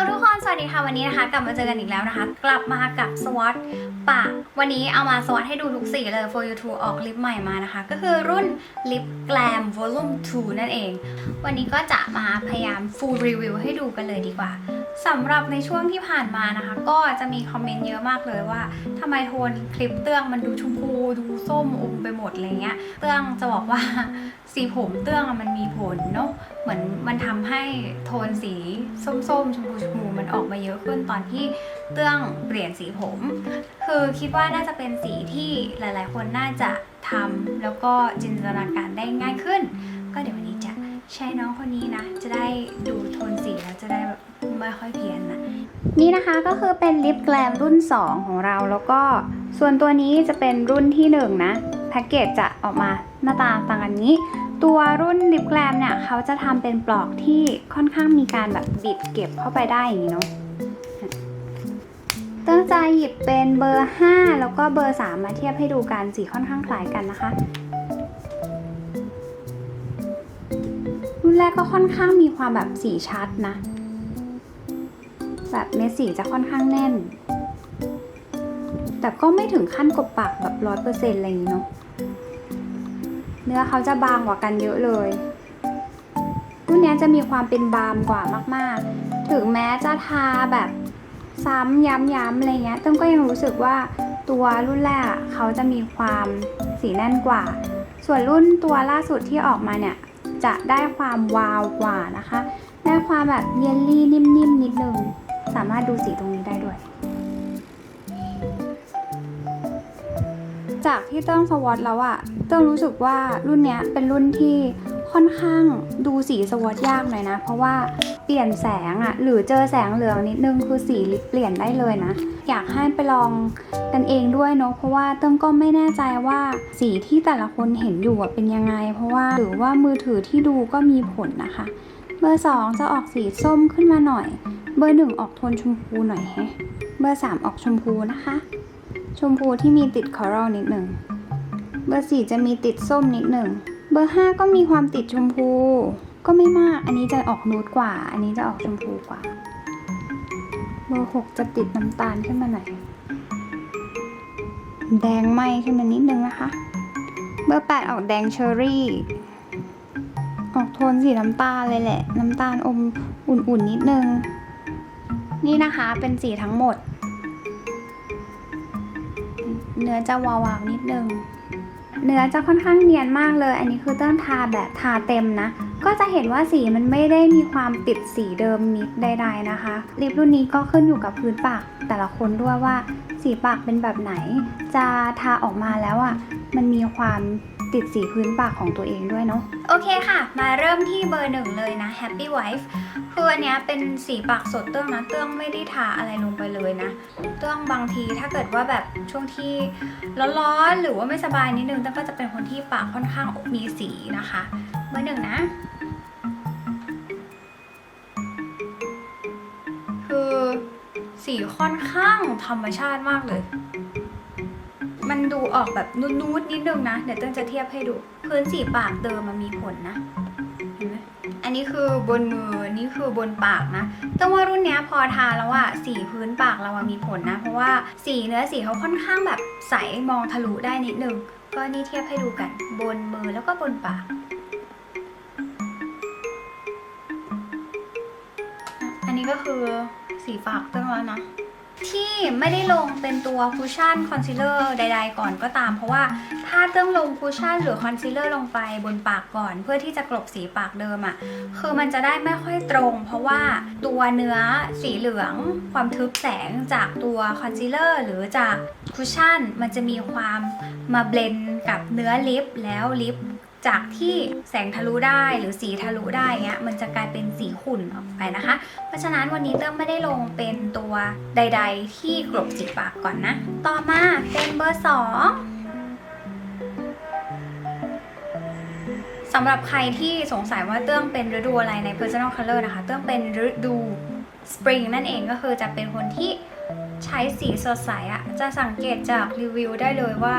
ลทุกคน สวัสดีค่ะ วันนี้นะคะ กลับมาเจอกันอีกแล้วนะคะ กลับมากับสวอตปากวันนี้เอามาสวอตให้ดูทุกสีเลย for you to ออกลิปใหม่มานะคะ ก็คือรุ่นลิปแกลม volume 2 นั่นเอง วันนี้ก็จะมาพยายาม full review ให้ดูกันเลยดีกว่า สำหรับในช่วงที่ผ่านมานะคะ ก็จะมีคอมเมนต์เยอะมากเลยว่าทำไมโทนคลิปเตื้องมันดูชมพูดูส้มอมไปหมดอะไรเงี้ยเตื้องจะบอกว่าสีผมเตื้องมันมีผลเนาะเหมือนมันทำให้โทนสีส้มๆชมพูชมพูมันออกมาเยอะขึ้นตอนที่เตื้องเปลี่ยนสีผม คือคิดว่าน่าจะเป็นสีที่หลายๆ คนน่าจะทำแล้วก็จินตนาการได้ง่ายขึ้น ก็เดี๋ยววันนี้จะ ใช้น้องคนนี้นะ จะได้ดูโทนสีแล้วจะได้แบบไม่ค่อยเพี้ยนนะ นี่นะคะก็คือเป็นลิปแกลมรุ่น 2 ของเราแล้วก็ส่วนตัวนี้จะเป็นรุ่นที่ 1 นะแพ็กเกจจะออกมาหน้าตาต่างกันนี้ ตัวรุ่นลิปแกลมเนี่ยเขาจะทำเป็นปลอกที่ค่อนข้างมีการแบบบิดเก็บเข้าไปได้อย่างนี้เนาะตั้งใจหยิบเป็นเบอร์ 5 แล้วก็เบอร์ 3 มาเทียบให้ดูกันสีค่อนข้างคล้ายกันนะคะ นแรกก็ค่อนข้างมีความแบบสีชัดนะ แบบเม็ดสีจะค่อนข้างแน่น แต่ก็ไม่ถึงขั้นกบปากแบบร้อยเปอร์เซ็นต์อะไรอย่างนี้เนาะเนื้อเขาจะบางกว่ากันเยอะเลยรุ่นนี้จะมีความเป็นบามกว่ามาก ๆ ถึงแม้จะทาแบบซ้ำย้ำๆอะไรเงี้ยเต้มก็ยังรู้สึกว่าตัวรุ่นแรกเขาจะมีความสีแน่นกว่า ส่วนรุ่นตัวล่าสุดที่ออกมาเนี่ย จะได้ความวาวกว่านะคะ ได้ความแบบเยลลี่นิ่มๆนิดนึง สามารถดูสีตรงนี้ได้ด้วย จากที่เติ้งสวอตแล้วอะเติ้งรู้สึกว่ารุ่นเนี้ยเป็นรุ่นที่ ค่อนข้างดูสีสวอตยากหน่อยนะ เพราะว่าเปลี่ยนแสงอะหรือเจอแสงเหลืองนิดนึงคือสีเปลี่ยนได้เลยนะ อยากให้ไปลองกันเองด้วยเนาะเพราะว่าเติ้งก็ไม่แน่ใจว่าสีที่แต่ละคนเห็นอยู่เป็นยังไง เพราะว่าหรือว่ามือถือที่ดูก็มีผลนะคะ เบอร์ 2 จะออกสีส้มขึ้นมาหน่อย เบอร์ 1 ออกโทนชมพูหน่อยแฮะเบอร์ 3 ออกชมพูนะคะ ชมพูที่มีติดคอรัลนิดหนึ่งเบอร์ 4 จะมีติดส้มนิดหนึ่ง เบอร์5ก็มีความติดชมพู ก็ไม่มาก อันนี้จะออกนูดกว่า อันนี้จะออกชมพูกว่า เบอร์6จะติดน้ำตาลขึ้นมาหน่อย แดงไหมขึ้นมานิดนึงนะคะ เบอร์8ออกแดงเชอร์รี่ ออกโทนสีน้ำตาลเลยแหละ น้ำตาลอมอุ่นๆนิดนึง นี่นะคะเป็นสีทั้งหมด เนื้อจะวาวๆนิดนึง เนื้อจะค่อนข้างเนียนมากเลย อันนี้คือเต้นทาแบบทาเต็มนะ ก็จะเห็นว่าสีมันไม่ได้มีความติดสีเดิมนิดใด ๆนะคะ ลิปรุ่นนี้ก็ขึ้นอยู่กับพื้นปาก แต่ละคนด้วยว่าสีปากเป็นแบบไหน จะทาออกมาแล้วอะ่ะมันมีความ ติดสีพื้นปากของตัวเองด้วยเนาะ โอเคค่ะ มาเริ่มที่เบอร์หนึ่งเลยนะ Happy Wife คืออันเนี้ยเป็นสีปากสดเตื้องนะเตื้องไม่ได้ทาอะไรลงไปเลยนะ เตื้องบางทีถ้าเกิดว่าแบบช่วงที่ร้อนๆหรือว่าไม่สบายนิดนึงเตื้องก็จะเป็นคนที่ปากค่อนข้างมีสีนะคะ เบอร์หนึ่งนะ คือสีค่อนข้างธรรมชาติมากเลย มันดูออกแบบนูดๆนิดนึงนะ เดี๋ยวเต้นจะเทียบให้ดู พื้นสีปากเดิมมันมีผลนะ เห็นไหมอันนี้คือบนมือ นี่คือบนปากนะต้องว่ารุ่นนี้พอทาแล้วอะสีพื้นปากเราอะมีผลนะ เพราะว่าสีเนื้อสีเขาค่อนข้างแบบใสมองทะลุได้นิดนึง ก็นี่เทียบให้ดูกัน บนมือแล้วก็บนปาก อันนี้ก็คือสีปากเต้นแล้วนะ ที่ไม่ได้ลงเป็นตัวคุชชั่นคอนซีลเลอร์ใด ๆ ก่อนก็ตาม เพราะว่าถ้าเติ้งลงคุชชั่นหรือคอนซีลเลอร์ลงไปบนปากก่อน เพื่อที่จะกลบสีปากเดิมอะ่ะคือมันจะได้ไม่ค่อยตรง เพราะว่าตัวเนื้อสีเหลือง ความทึบแสงจากตัวคอนซีลเลอร์หรือจากคุชชั่นมันจะมีความมาเบลนด์กับเนื้อลิปแล้วลิป จากที่แสงทะลุได้หรือสีทะลุได้เงี้ยมันจะกลายเป็นสีขุ่นออกไปนะคะ เพราะฉะนั้นวันนี้เติ้มไม่ได้ลงเป็นตัวใด ๆ ที่กลบสีปากก่อนนะ ต่อมาเป็นเบอร์ 2สำหรับใครที่สงสัยว่าเตื้องเป็นฤดูอะไรใน personal color นะคะ เตื้องเป็นฤดู spring นั่นเองก็คือจะเป็นคนที่ใช้สีสดใสอะจะสังเกตจากรีวิวได้เลยว่า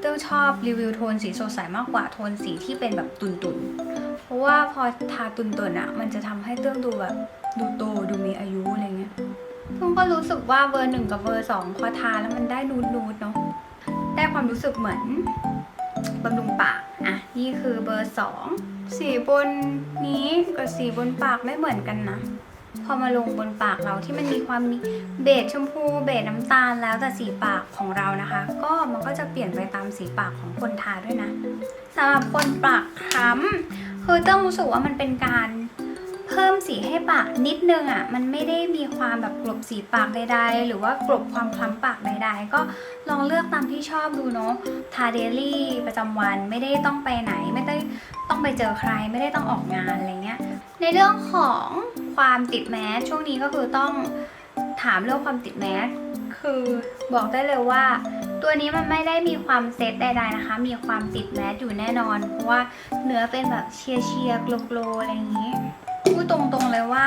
เต้าชอบรีวิวโทนสีสดใสมากกว่าโทนสีที่เป็นแบบตุนๆเพราะว่าพอทาตุนๆอะมันจะทำให้เตื้องดูแบบดูโตดูมีอายุอะไรเพิ่งก็รู้สึกว่าเบอร์หนึ่งกับเบอร์สองพอทาแล้วมันได้นูดนูดๆเนาะได้ความรู้สึกเหมือนบำรุงปากอะนี่คือเบอร์สองสีบนนี้กับสีบนปากไม่เหมือนกันนะ พอมาลงบนปากเราที่มันมีความมีเบจชมพูเบจน้ำตาลแล้วแต่สีปากของเรานะคะ ก็มันก็จะเปลี่ยนไปตามสีปากของคนทาด้วยนะสำหรับคนปากคล้ำคือต้องรู้สึกว่ามันเป็นการเพิ่มสีให้ปากนิดนึงอะ่ะมันไม่ได้มีความแบบกลบสีปากใดๆ หรือว่ากลบความคล้ำปากใดๆ ก็ลองเลือกตามที่ชอบดูเนาะทาเดลี่ประจำวันไม่ได้ต้องไปไหน ไม่ได้ต้องไปเจอใคร ไม่ได้ต้องออกงานอะไรเงี้ยในเรื่องของ ความติดแมสช่วงนี้ก็คือต้องถามเรื่องความติดแมสคือบอกได้เลยว่า ตัวนี้มันไม่ได้มีความเซตใดๆนะคะ มีความติดแมสอยู่แน่นอน เพราะว่าเนื้อเป็นแบบเชียร์เชียร์โกลโกลอะไรอย่างนี้พูดตรงๆเลยว่า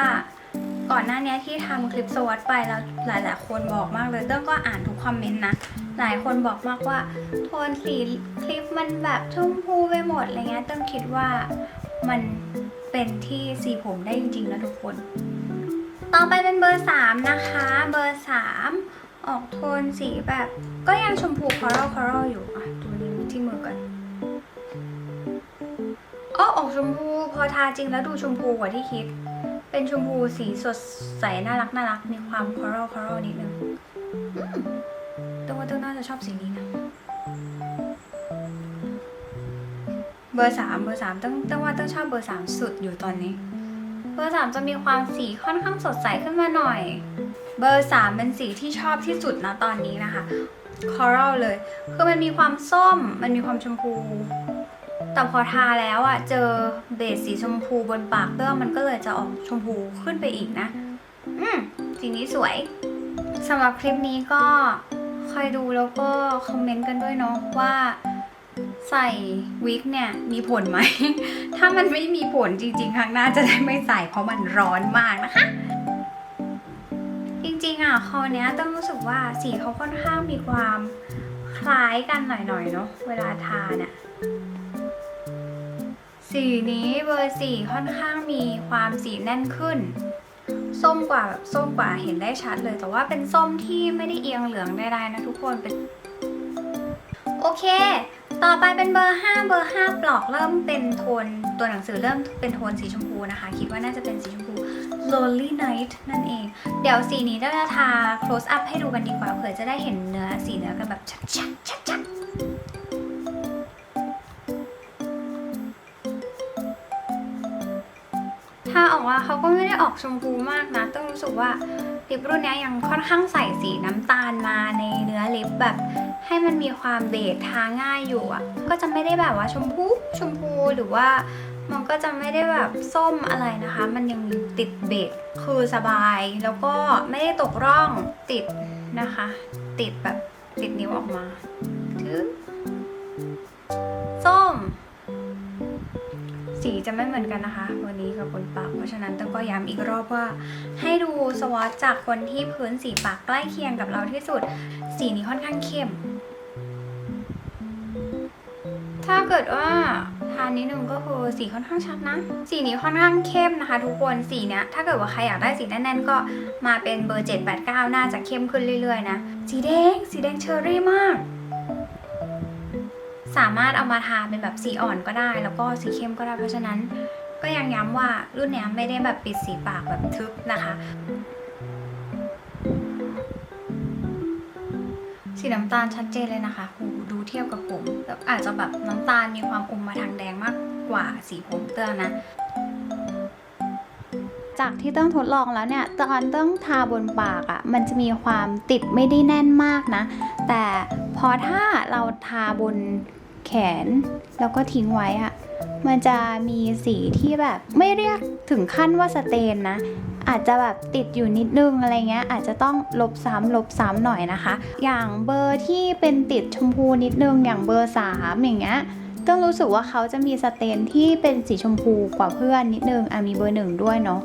ก่อนหน้านี้ที่ทำคลิปสวัสดไปแล้วหลายๆ คนบอกมากเลยเต้งก็อ่านทุกคอมเมนต์นะ หลายคนบอกมากว่าโทนสีคลิปมันแบบชมพูไปหมดอะไรเงี้ยเต้งคิดว่า มันเป็นที่สีผมได้จริงๆนะทุกคน ต่อไปเป็นเบอร์3นะคะ เบอร์3ออกโทนสีแบบ ก็ยังชมพูคอรัลคอรัลอยู่อะตัวนี้ที่มือกันอ๋อออกชมพูพอทาจริงแล้วดูชมพูกว่าที่คิด เป็นชมพูสีสดใสน่ารักน่ารักมีความคอรัลคอรัลนิดนึงตัวว่าตัวน่าจะชอบสีนี้นะ เบอร์สามเบอร์สามต้องต้องว่าต้องชอบเบอร์สามสุดอยู่ตอนนี้ เบอร์สามจะมีความสีค่อนข้างสดใสขึ้นมาหน่อย เบอร์สามเป็นสีที่ชอบที่สุดนะตอนนี้นะคะคอรัลเลย คือมันมีความส้ม มันมีความชมพู แต่พอทาแล้วอะเจอเบสสีชมพูบนปากเตื้อมันก็เลยจะออกชมพูขึ้นไปอีกนะ อืม สีนี้สวย สำหรับคลิปนี้ก็คอยดูแล้วก็คอมเมนต์กันด้วยเนาะว่า ใส่วิกเนี่ยมีผลไหม ถ้ามันไม่มีผลจริง ๆ ครั้งหน้าจะได้ไม่ใส่เพราะมันร้อนมากนะคะ จริงๆอะคอเนี้ยต้องรู้สึกว่าสีเขาค่อนข้างมีความคล้ายกันหน่อยๆเนาะเวลาทาเนี่ยสีนี้เบอร์สี่ค่อนข้างมีความสีแน่นขึ้น ส้มกว่าแบบส้มกว่าเห็นได้ชัดเลย แต่ว่าเป็นส้มที่ไม่ได้เอียงเหลืองใดๆนะทุกคนเป็นโอเค ต่อไปเป็นเบอร์ 5 เบอร์ 5 ปลอกเริ่มเป็นโทน ตัวหนังสือเริ่มเป็นโทนสีชมพูนะคะ คิดว่าน่าจะเป็นสีชมพู Lonely Night นั่นเอง เดี๋ยวสีนี้เราจะทา close up ให้ดูกันดีกว่าเผื่อจะได้เห็นเนื้อสีเนื้อกันแบบชัดๆชัดๆถ้าออกว่าเขาก็ไม่ได้ออกชมพูมากนะ ต้องรู้สึกว่าลิปรุ่นนี้ยังค่อนข้างใส่สีน้ำตาลมา ลิปแบบให้มันมีความเบสทาง่ายอยู่อะ ก็จะไม่ได้แบบว่าชมพูชมพูหรือว่ามันก็จะไม่ได้แบบส้มอะไรนะคะ มันยังมีติดเบสคือสบาย แล้วก็ไม่ได้ตกร่องติดนะคะ ติดแบบติดนิ้วออกมาถือ สีจะไม่เหมือนกันนะคะ วันนี้กับบนปาก เพราะฉะนั้นต้องก็ย้ำอีกรอบว่า ให้ดูสวอตจากคนที่พื้นสีปากใกล้เคียงกับเราที่สุด สีนี้ค่อนข้างเข้ม ถ้าเกิดว่าทานนิดนึงก็คือสีค่อนข้างชัดนะ สีนี้ค่อนข้างเข้มนะคะ ทุกคนสีเนี้ยถ้าเกิดว่าใครอยากได้สีแน่นๆก็มาเป็นเบอร์ 7 8 9 น่าจะเข้มขึ้นเรื่อยๆนะ สีแดง สีแดงเชอร์รี่มาก สามารถเอามาทาเป็นแบบสีอ่อนก็ได้ แล้วก็สีเข้มก็ได้ เพราะฉะนั้นก็ยังย้ำว่ารุ่นนี้ไม่ได้แบบปิดสีปากแบบทึบนะคะ สีน้ำตาลชัดเจนเลยนะคะหูดูเทียบกับผมแบบอาจจะแบบน้ำตาลมีความอมมาทางแดงมากกว่าสีผมเตื้อนะจากที่ต้องทดลองแล้วเนี่ยตอนต้องทาบนปากอะ่ะมันจะมีความติดไม่ได้แน่นมากนะ แต่พอถ้าเราทาบน แขน แล้วก็ทิ้งไว้อะมันจะมีสีที่แบบไม่เรียกถึงขั้นว่าสเตนนะ อาจจะแบบติดอยู่นิดนึงอะไรเงี้ย อาจจะต้องลบซ้ำลบซ้ำหน่อยนะคะ อย่างเบอร์ที่เป็นติดชมพูนิดนึงอย่างเบอร์3อย่างเงี้ยต้องรู้สึกว่าเขาจะมีสเตนที่เป็นสีชมพูกว่าเพื่อนนิดนึงอะมีเบอร์หนึ่งด้วยเนาะ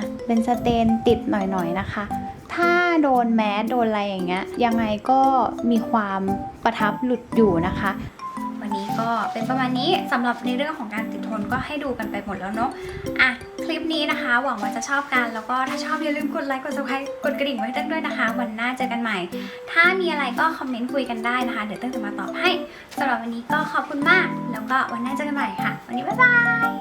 ะเป็นสเตนติดหน่อยๆนะคะถ้าโดนแมสโดนอะไรอย่างเงี้ยยังไงก็มีความประทับหลุดอยู่นะคะ ก็เป็นประมาณนี้สำหรับในเรื่องของการติดทนก็ให้ดูกันไปหมดแล้วเนาะอะคลิปนี้นะคะ หวังว่าจะชอบกัน แล้วก็ถ้าชอบอย่าลืมกดไลค์กดซับสไครต์กดกระดิ่งไว้ให้เต้นด้วยนะคะ วันหน้าเจอกันใหม่ ถ้ามีอะไรก็คอมเมนต์คุยกันได้นะคะ เดี๋ยวเต้งจะมาตอบให้สำหรับวันนี้ก็ขอบคุณมาก แล้วก็วันหน้าเจอกันใหม่ค่ะ วันนี้บ๊ายบาย